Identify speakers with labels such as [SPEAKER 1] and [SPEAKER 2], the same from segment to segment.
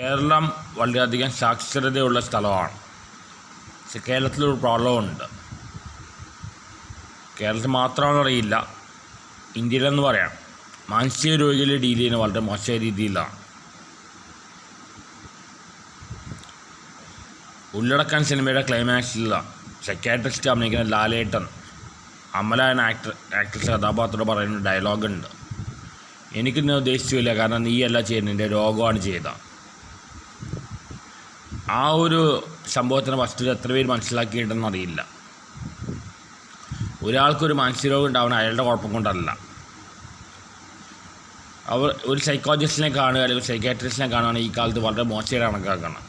[SPEAKER 1] കേരളം വളരെയധികം സാക്ഷരതയുള്ള സ്ഥലമാണ്. പക്ഷെ കേരളത്തിലൊരു പ്രോബ്ലമുണ്ട് കേരളത്തിൽ മാത്രമാണെന്ന് അറിയില്ല ഇന്ത്യയിലെന്ന് പറയാം. മാനസിക രോഗികളെ ഡീൽ ചെയ്യുന്ന വളരെ മോശമായ രീതിയിലാണ്. ഉള്ളടക്കൻ സിനിമയുടെ ക്ലൈമാക്സിലാണ് സെക്യാട്രിസ്റ്റ് അഭിനയിക്കുന്ന ലാലേട്ടൻ അമല എന്ന ആക്ടർ ആക്ട്രസ് കഥാപാത്രം പറയുന്ന ഡയലോഗുണ്ട് എനിക്കിന്ന് ഉദ്ദേശിച്ചില്ല. കാരണം നീയല്ല ചെയ്യുന്നതിന്റെ രോഗമാണ് ചെയ്ത ആ ഒരു സംഭവത്തിന്റെ വസ്തുത എത്ര പേര് മനസ്സിലാക്കിയിട്ടുണ്ടെന്ന് അറിയില്ല. ഒരാൾക്കൊരു മാനസിക രോഗം ഉണ്ടാവുന്ന അയാളുടെ കുഴപ്പം കൊണ്ടല്ല. അവർ ഒരു സൈക്കോളജിസ്റ്റിനെ കാണുക അല്ലെങ്കിൽ സൈക്കാട്രിസ്റ്റിനെ കാണുകയാണ് ഈ കാലത്ത് വളരെ മോശമായിട്ട് കണക്കാക്കണം.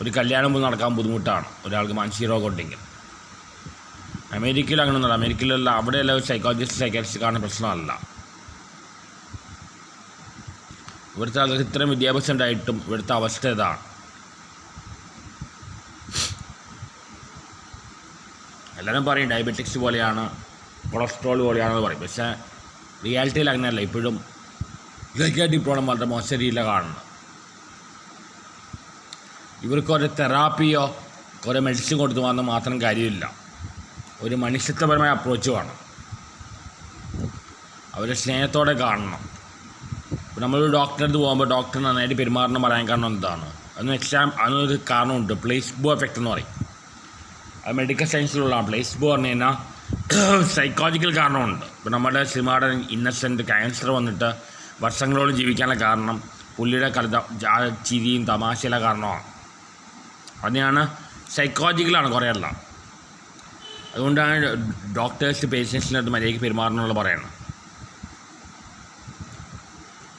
[SPEAKER 1] ഒരു കല്യാണം പോലും നടക്കാൻ ബുദ്ധിമുട്ടാണ്. ഒരാൾക്ക് മാനസിക രോഗം ഉണ്ടെങ്കിൽ. അമേരിക്കയിൽ അങ്ങനെയൊന്നുമല്ല. അമേരിക്കയിലല്ല അവിടെയല്ല ഒരു സൈക്കോളജിസ്റ്റ് സൈക്കാട്രിസ്റ്റ് കാണുന്ന പ്രശ്നമല്ല. ഇവിടുത്തെ ആൾക്ക് ഇത്രയും വിദ്യാഭ്യാസം ഉണ്ടായിട്ടും ഇവിടുത്തെ അവസ്ഥ ഇതാണ്. എല്ലാവരും പറയും ഡയബറ്റിക്സ് പോലെയാണ് കൊളസ്ട്രോൾ പോലെയാണെന്ന് പറയും. പക്ഷേ റിയാലിറ്റിയിൽ അങ്ങനെയല്ല. ഇപ്പോഴും ഇതൊക്കെ പ്രോബ്ലം വളരെ മോശം രീതിയിലാണ് കാണുന്നത്. ഇവർക്ക് ഒരു തെറാപ്പിയോ കുറേ മെഡിസിൻ കൊടുത്തു വന്നാൽ മാത്രം കാര്യമില്ല. ഒരു മനുഷ്യത്വപരമായ അപ്രോച്ച് വേണം. അവരെ സ്നേഹത്തോടെ കാണണം. ഇപ്പോൾ നമ്മളൊരു ഡോക്ടറെ അടുത്ത് പോകുമ്പോൾ ഡോക്ടർ നന്നായിട്ട് പെരുമാറണം പറയാൻ കാരണം എന്താണ്? അതെന്ന് വെച്ചാൽ അതിനൊരു കാരണമുണ്ട്. പ്ലേസ്ബോ എഫക്റ്റ് എന്ന് പറയും. മെഡിക്കൽ സയൻസിലുള്ള പ്ലേസ്ബോ പറഞ്ഞു കഴിഞ്ഞാൽ സൈക്കോളജിക്കൽ കാരണമുണ്ട്. ഇപ്പോൾ നമ്മുടെ സിനിമയുടെ ഇന്നസെന്റ് ക്യാൻസർ വന്നിട്ട് വർഷങ്ങളോളം ജീവിക്കാനുള്ള കാരണം പുള്ളിയുടെ കളി ചിരിയും തമാശയിലെ കാരണമാണ്. അതിനാണ് സൈക്കോളജിക്കലാണ് കുറേ എല്ലാം അതുകൊണ്ടാണ് ഡോക്ടേഴ്സ് പേഷ്യൻസിനടുത്ത് മര്യാദയ്ക്ക് പെരുമാറണമെന്നുള്ള പറയുന്നത്.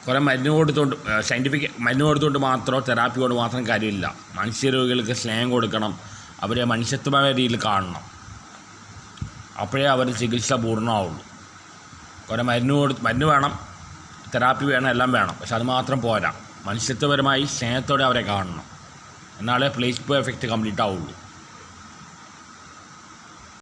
[SPEAKER 1] കുറേ മരുന്ന് കൊടുത്തുകൊണ്ട് സയന്റിഫിക് മരുന്ന് കൊടുത്തുകൊണ്ട് മാത്രമോ തെറാപ്പി കൊണ്ട് മാത്രം കാര്യമില്ല. മാനസിക രോഗികൾക്ക് സ്നേഹം കൊടുക്കണം. അവരെ മനുഷ്യത്വമായ രീതിയിൽ കാണണം. അപ്പോഴേ അവർ ചികിത്സ പൂർണമാവുള്ളൂ. കുറേ മരുന്ന് കൊടുത്ത് മരുന്ന് വേണം തെറാപ്പി വേണം എല്ലാം വേണം. പക്ഷെ അത് മാത്രം പോരാ. മനുഷ്യത്വപരമായി സ്നേഹത്തോടെ അവരെ കാണണം. എന്നാലേ പ്ലേസ്ബോ എഫക്റ്റ് കംപ്ലീറ്റ് ആവുള്ളൂ.